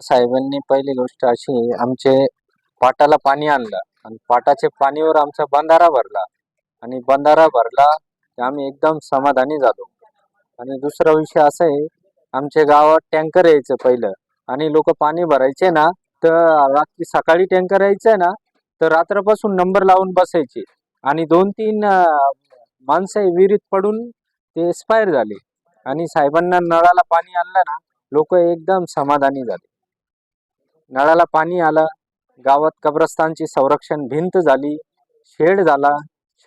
साहेबांनी पहिली गोष्ट अशी आमचे पाटाला पाणी आणलं आणि पाटाच्या पाणीवर आमचा बंधारा भरला. आणि बंधारा भरला की आम्ही एकदम समाधानी झालो. आणि दुसरा विषय असा आहे आमच्या गावात टँकर यायचं पहिलं. आणि लोक पाणी भरायचे ना तर रात्री सकाळी टँकर यायचं ना तर रात्रपासून नंबर लावून बसायचे. आणि दोन तीन माणसं विहिरीत पडून ते एक्सपायर झाले. आणि साहेबांना नळाला पाणी आणलं ना लोक एकदम समाधानी झाले. नळाला पाणी आलं गावात कब्रस्तानची संरक्षण भिंत झाली शेड झाला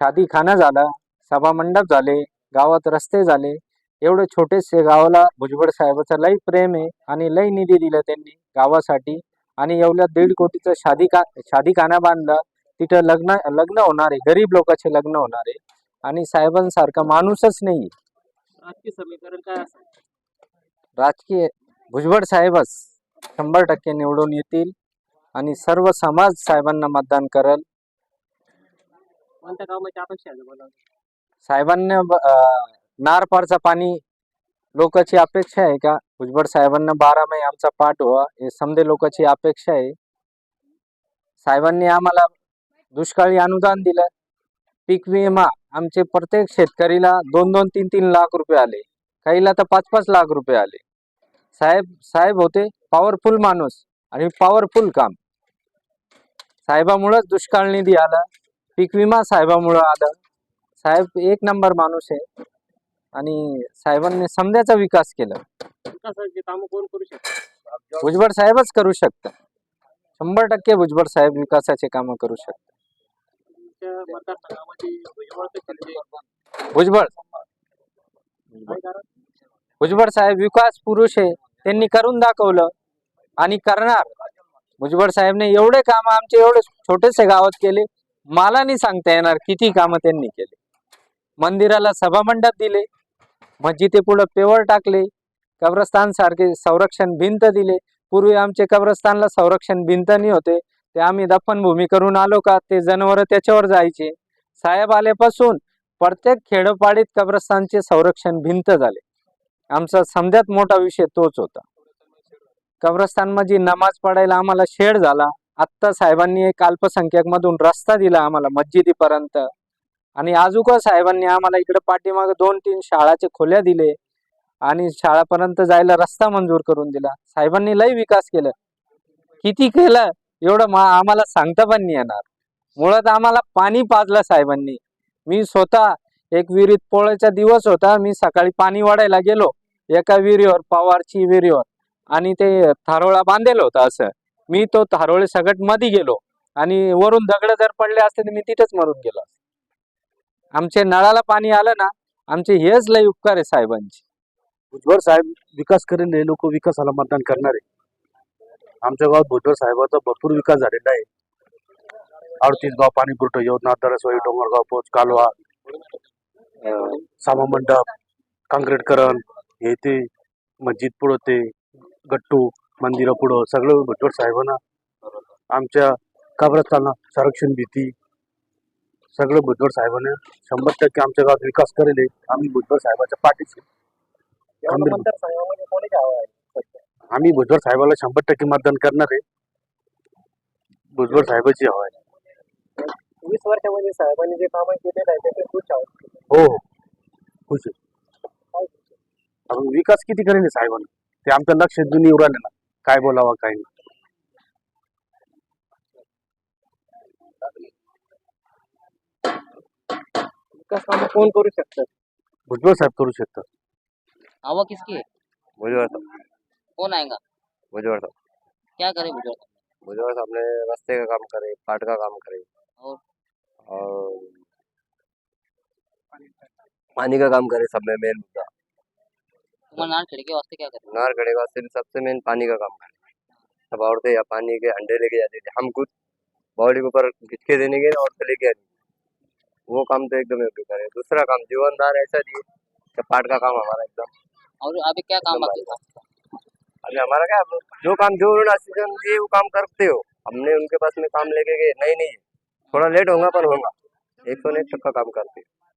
शादीखाना झाला सभामंडप झाले गावात रस्ते झाले. एवढे छोटेसे गावाला भुजबळ साहेबाचं लई प्रेम आहे आणि लई निधी दिला त्यांनी गावासाठी. आणि एवढ्या दीड कोटीचं शादी का शादीखाना बांधला. तिथं लग्न लग्न होणार आहे. गरीब लोकांचे लग्न होणार आहे. आणि साहेबांसारखा माणूसच नाही राजकीय समीकरण काय असेल? राजकीय भुजबळ साहेबच. शंभर टक्के निवडून येतील आणि सर्व समाज साहेबांना मतदान करल. कोणत्या कामाची अपेक्षा आहे तुम्हाला? साहेबांना अं, नारपारचा पाणी लोकांची अपेक्षा आहे का? भुजबळ साहेबांना बारा महिने आमचा पाठ व्हा हे समजे लोकांची अपेक्षा आहे. साहेबांनी आम्हाला दुष्काळी अनुदान दिलं. पीक विमा आमचे प्रत्येक शेतकरीला दोन दोन तीन तीन लाख रुपये आले. काहीला तर पाच पाच लाख रुपये आले. साहेब साहेब होते पॉवरफुल माणूस आणि पॉवरफुल काम. साहेबामुळंच दुष्काळ निधी आला. पीक विमा साहेबामुळं आला. साहेब एक नंबर माणूस आहे. आणि साहेबांनी समजाचा विकास केला. भुजबळ साहेबच करू शकतात शंभर टक्के भुजबळ साहेब विकासाचे कामं करू शकतात. भुजबळ भुजबळ साहेब विकास पुरुष आहे. त्यांनी करून दाखवलं आणि करणार. भुजबळ साहेबने एवढे काम आमचे एवढे छोटेसे गावात केले. मला नाही सांगता येणार किती कामं त्यांनी केले. मंदिराला सभामंडप दिले. मस्जिदे पुढं पेवर टाकले. कब्रस्तान सारखे संरक्षण भिंत दिले. पूर्वी आमचे कब्रस्तानला संरक्षण भिंत नाही होते. ते आम्ही दफनभूमी करून आलो का? ते जनावर त्याच्यावर जायचे. साहेब आल्यापासून प्रत्येक खेडोपाडीत कब्रस्तानचे संरक्षण भिंत झाले. आमचा समजात मोठा विषय तोच होता. कब्रस्तानमध्ये नमाज पडायला आम्हाला शेड झाला. आत्ता साहेबांनी एक अल्पसंख्याक मधून रस्ता दिला आम्हाला मस्जिदीपर्यंत. आणि आजूका साहेबांनी आम्हाला इकडे पाठीमागे दोन तीन शाळाचे खोल्या दिले. आणि शाळापर्यंत जायला रस्ता मंजूर करून दिला. साहेबांनी लय विकास केलं. किती केलं? एवढं मा आम्हाला सांगता पण नाही येणार. मुळात आम्हाला पाणी पाजलं साहेबांनी. मी स्वतः एक विहिरीत पोळ्याचा दिवस होता. मी सकाळी पाणी वाढायला गेलो. एका विहिरीवर पवारची विहिरीवर. आणि ते थारोळा बांधलेलं होतं असं. मी तो थारोळे सगटमध्ये गेलो. आणि वरून दगड जर पडले असते तर मी तिथेच मरून गेलो आमच्या नळाला पाणी आलं ना आमचे हेच लय उपकार आहे साहेबांचे. भुजबळ साहेब विकास करेल हे लोक विकासाला मतदान करणार आहे. आमच्या गावात भुजबळ साहेबाचा भरपूर विकास झालेला आहे. अडतीस गाव पाणी पुरवठा योजना दरसवाई डोंगरगाव पोच कालवा सामा मंडप काँक्रीटकरण हे ते मस्जिद पुढं ते गट्टू मंदिरं पुढं सगळं भुजबळ साहेबांना आमच्या कब्रस्ताना संरक्षण भीती. सगळं भुजबळ साहेबांना शंभर टक्के आमच्या गावात विकास करेल. आम्ही भुजबळ साहेबाच्या पाठीशी. आम्ही भुजबळ साहेबाला शंभर टक्के मतदान करणार आहे. भुजबळ साहेबाची हवा आहे. वीस वर्षामध्ये साहेबांनी जे कामं केलेलं आहे त्याचे खुश आहोत. हो हो. खुश आहे. आपण विकास किती करेल हे साहेबांना? ते आमचं लक्ष देऊन येऊ राहिले ना. काय बोलावं काय नाही. विकास कामं कोण करू शकतात? भुजबळ साहेब करू शकतात. हवा किसकी है भुजबल साहब. कौन आएगा भुजबल साहब. क्या करे बुजुर्ग भुजबल साहब ने रास्ते का काम करे पाट का काम करे? और? और पानी का काम करे सब में मेन मुद्दा। नार खिड़की वास्ते क्या करे नार खड़े वास्ते सबसे मेन पानी का काम करे। सब औरतें या पानी के अंडे लेके जाती थी। हम खुद बॉडी के ऊपर खिंचके देने के और लेके आती वो काम तो एकदम योग्य करे दूसरा काम जीवनदार ऐसा दिए कि पाट का काम हमारा एकदम। और अभी क्या काम बाकी था अभी हमारा क्या जो काम जो उन्होंने असिस्टेंट दिए वो काम करते हो। हमने उनके पास में काम लेके गए। नहीं नहीं। थोड़ा लेट होगा पर होगा एक सौ एक टक्का काम करते.